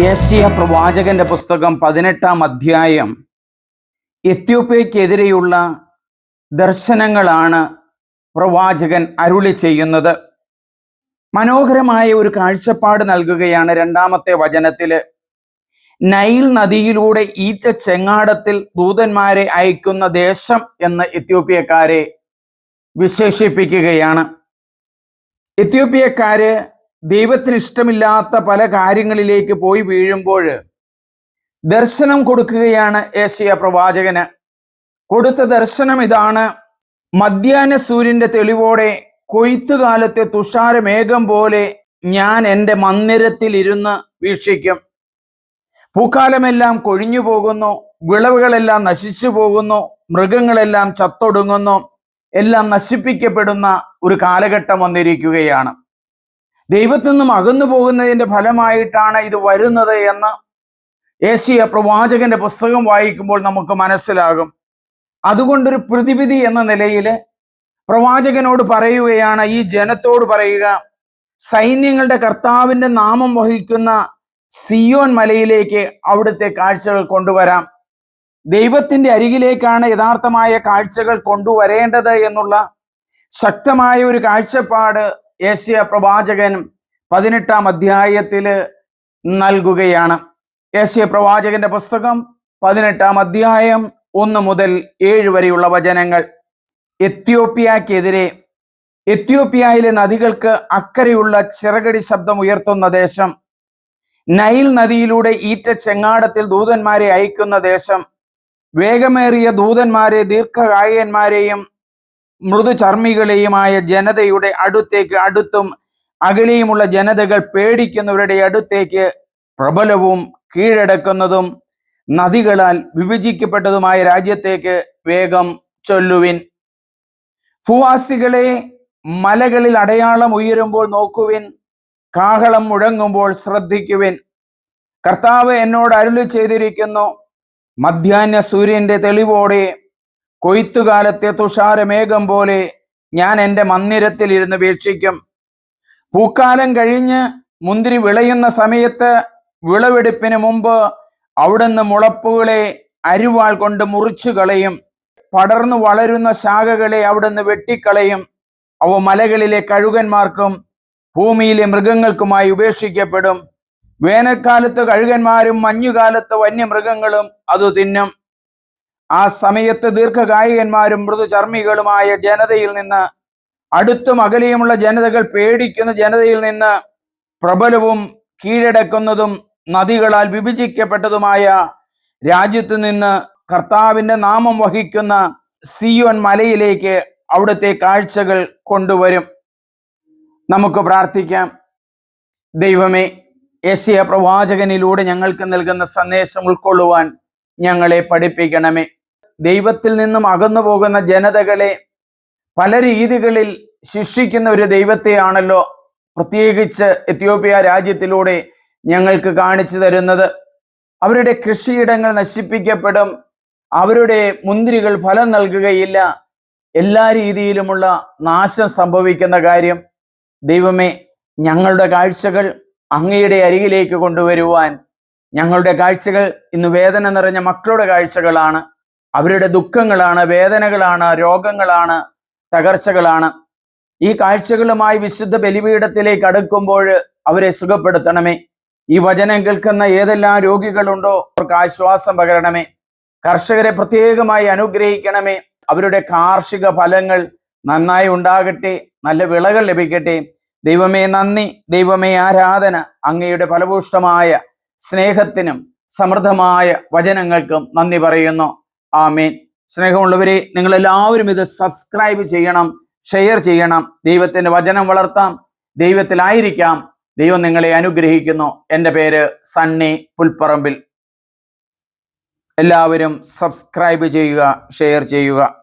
യേശയ പ്രവാചകന്റെ പുസ്തകം പതിനെട്ടാം അധ്യായം. എത്യോപ്യക്കെതിരെയുള്ള ദർശനങ്ങളാണ് പ്രവാചകൻ അരുളി ചെയ്യുന്നത്. മനോഹരമായ ഒരു കാഴ്ചപ്പാട് നൽകുകയാണ് രണ്ടാമത്തെ വചനത്തിൽ. നൈൽ നദിയിലൂടെ ഈറ്റ ചെങ്ങാടത്തിൽ ദൂതന്മാരെ അയക്കുന്ന ദേശം എന്ന് എത്യോപ്യക്കാരെ വിശേഷിപ്പിക്കുകയാണ്. എത്യോപ്യക്കാര് ദൈവത്തിന് ഇഷ്ടമില്ലാത്ത പല കാര്യങ്ങളിലേക്ക് പോയി വീഴുമ്പോൾ ദർശനം കൊടുക്കുകയാണ് ഏഷ്യ പ്രവാചകന്. കൊടുത്ത ദർശനം ഇതാണ്. മധ്യാഹ്ന സൂര്യന്റെ തെളിവോടെ കൊയ്ത്തുകാലത്തെ തുഷാരമേഘം പോലെ ഞാൻ എന്റെ മന്ദിരത്തിൽ ഇരുന്ന് വീക്ഷിക്കും. പൂക്കാലമെല്ലാം കൊഴിഞ്ഞു പോകുന്നു വിളവുകളെല്ലാം നശിച്ചു പോകുന്നു മൃഗങ്ങളെല്ലാം ചത്തൊടുങ്ങുന്നു എല്ലാം നശിപ്പിക്കപ്പെടുന്ന ഒരു കാലഘട്ടം വന്നിരിക്കുകയാണ്. ദൈവത്തിൽ നിന്നും അകന്നു പോകുന്നതിന്റെ ഫലമായിട്ടാണ് ഇത് വരുന്നത് എന്ന് ഏഷ്യ പ്രവാചകന്റെ പുസ്തകം വായിക്കുമ്പോൾ നമുക്ക് മനസ്സിലാകും. അതുകൊണ്ടൊരു പ്രതിവിധി എന്ന നിലയിൽ പ്രവാചകനോട് പറയുകയാണ് ഈ ജനത്തോട് പറയുക സൈന്യങ്ങളുടെ കർത്താവിന്റെ നാമം വഹിക്കുന്ന സിയോൻ മലയിലേക്ക് അവിടുത്തെ കാഴ്ചകൾ കൊണ്ടുവരാം. ദൈവത്തിന്റെ അരികിലേക്കാണ് യഥാർത്ഥമായ കാഴ്ചകൾ കൊണ്ടുവരേണ്ടത് എന്നുള്ള ശക്തമായ ഒരു കാഴ്ചപ്പാട് ഏഷ്യ പ്രവാചകൻ പതിനെട്ടാം അധ്യായത്തിൽ നൽകുകയാണ്. ഏഷ്യ പ്രവാചകന്റെ പുസ്തകം പതിനെട്ടാം അധ്യായം ഒന്ന് മുതൽ ഏഴ് വരെയുള്ള വചനങ്ങൾ. എത്യോപ്യക്കെതിരെ എത്യോപ്യയിലെ നദികൾക്ക് അക്കരെയുള്ള ചിറകടി ശബ്ദം ഉയർത്തുന്ന ദേശം നൈൽ നദിയിലൂടെ ഈറ്റ ചെങ്ങാടത്തിൽ ദൂതന്മാരെ അയക്കുന്ന ദേശം വേഗമേറിയ ദൂതന്മാരെ ദീർഘകായന്മാരെയും മൃദുചർമ്മികളെയുമായ ജനതയുടെ അടുത്തേക്ക് അടുത്തും അകലെയുമുള്ള ജനതകൾ പേടിക്കുന്നവരുടെ അടുത്തേക്ക് പ്രബലവും കീഴടക്കുന്നതും നദികളാൽ വിഭജിക്കപ്പെട്ടതുമായ രാജ്യത്തേക്ക് വേഗം ചൊല്ലുവിൻ. ഭൂവാസികളെ മലകളിൽ അടയാളം ഉയരുമ്പോൾ നോക്കുവിൻ. കാഹളം മുഴങ്ങുമ്പോൾ ശ്രദ്ധിക്കുവിൻ. കർത്താവ് എന്നോട് അരുളി ചെയ്തിരിക്കുന്നു മധ്യാഹ്ന സൂര്യന്റെ തെളിവോടെ കൊയ്ത്തുകാലത്തെ തുഷാരമേഘം പോലെ ഞാൻ എന്റെ മന്ദിരത്തിൽ ഇരുന്ന് വീക്ഷിക്കും. പൂക്കാലം കഴിഞ്ഞ് മുന്തിരി വിളയുന്ന സമയത്ത് വിളവെടുപ്പിന് മുമ്പ് അവിടുന്ന് മുളപ്പുകളെ അരിവാൾ കൊണ്ട് മുറിച്ചു കളയും. പടർന്നു വളരുന്ന ശാഖകളെ അവിടുന്ന് വെട്ടിക്കളയും. അവ മലകളിലെ കഴുകന്മാർക്കും ഭൂമിയിലെ മൃഗങ്ങൾക്കുമായി ഉപേക്ഷിക്കപ്പെടും. വേനൽക്കാലത്ത് കഴുകന്മാരും മഞ്ഞുകാലത്ത് വന്യമൃഗങ്ങളും അത് തിന്നും. ആ സമയത്ത് ദീർഘകായികന്മാരും മൃദുചർമ്മികളുമായ ജനതയിൽ നിന്ന് അടുത്തും അകലെയുമുള്ള ജനതകൾ പേടിക്കുന്ന ജനതയിൽ നിന്ന് പ്രബലവും കീഴടക്കുന്നതും നദികളാൽ വിഭജിക്കപ്പെട്ടതുമായ രാജ്യത്തു നിന്ന് കർത്താവിന്റെ നാമം വഹിക്കുന്ന സിയോൻ മലയിലേക്ക് അവിടുത്തെ കാഴ്ചകൾ കൊണ്ടുവരും. നമുക്ക് പ്രാർത്ഥിക്കാം. ദൈവമേ യശയ പ്രവാചകനിലൂടെ ഞങ്ങൾക്ക് നൽകുന്ന സന്ദേശം ഉൾക്കൊള്ളുവാൻ ഞങ്ങളെ പഠിപ്പിക്കണമേ. ദൈവത്തിൽ നിന്നും അകന്നു പോകുന്ന ജനതകളെ പല രീതികളിൽ ശിക്ഷിക്കുന്ന ഒരു ദൈവത്തെയാണല്ലോ പ്രത്യേകിച്ച് എത്യോപ്യ രാജ്യത്തിലൂടെ ഞങ്ങൾക്ക് കാണിച്ചു തരുന്നത്. അവരുടെ കൃഷിയിടങ്ങൾ നശിപ്പിക്കപ്പെടും. അവരുടെ മുന്തിരികൾ ഫലം നൽകുകയില്ല. എല്ലാ രീതിയിലുമുള്ള നാശം സംഭവിക്കുന്ന കാര്യം ദൈവമേ ഞങ്ങളുടെ കാഴ്ചകൾ അങ്ങയുടെ അരികിലേക്ക് കൊണ്ടുവരുവാൻ ഞങ്ങളുടെ കാഴ്ചകൾ ഇന്ന് വേദന നിറഞ്ഞ മക്കളുടെ കാഴ്ചകളാണ്. അവരുടെ ദുഃഖങ്ങളാണ് വേദനകളാണ് രോഗങ്ങളാണ് തകർച്ചകളാണ്. ഈ കാഴ്ചകളുമായി വിശുദ്ധ ബലിപീഠത്തിലേക്ക് അടുക്കുമ്പോൾ അവരെ സുഖപ്പെടുത്തണമേ. ഈ വചനം കേൾക്കുന്ന ഏതെല്ലാം രോഗികളുണ്ടോ അവർക്ക് ആശ്വാസം പകരണമേ. കർഷകരെ പ്രത്യേകമായി അനുഗ്രഹിക്കണമേ. അവരുടെ കാർഷിക ഫലങ്ങൾ നന്നായി ഉണ്ടാകട്ടെ നല്ല വിളകൾ ലഭിക്കട്ടെ. ദൈവമേ നന്ദി ദൈവമേ ആരാധന. അങ്ങയുടെ ഫലഭൂഷ്ടമായ സ്നേഹത്തിനും സമൃദ്ധമായ വചനങ്ങൾക്കും നന്ദി പറയുന്നു. ആമേൻ. സ്നേഹമുള്ളവരെ നിങ്ങൾ എല്ലാവരും ഇത് സബ്സ്ക്രൈബ് ചെയ്യണം ഷെയർ ചെയ്യണം ദൈവത്തിന്റെ വചനം വളർത്താം ദൈവത്തിലായിരിക്കാം. ദൈവം നിങ്ങളെ അനുഗ്രഹിക്കുന്നു. എന്റെ പേര് സണ്ണി പുൽപ്പറമ്പിൽ. എല്ലാവരും സബ്സ്ക്രൈബ് ചെയ്യുക ഷെയർ ചെയ്യുക.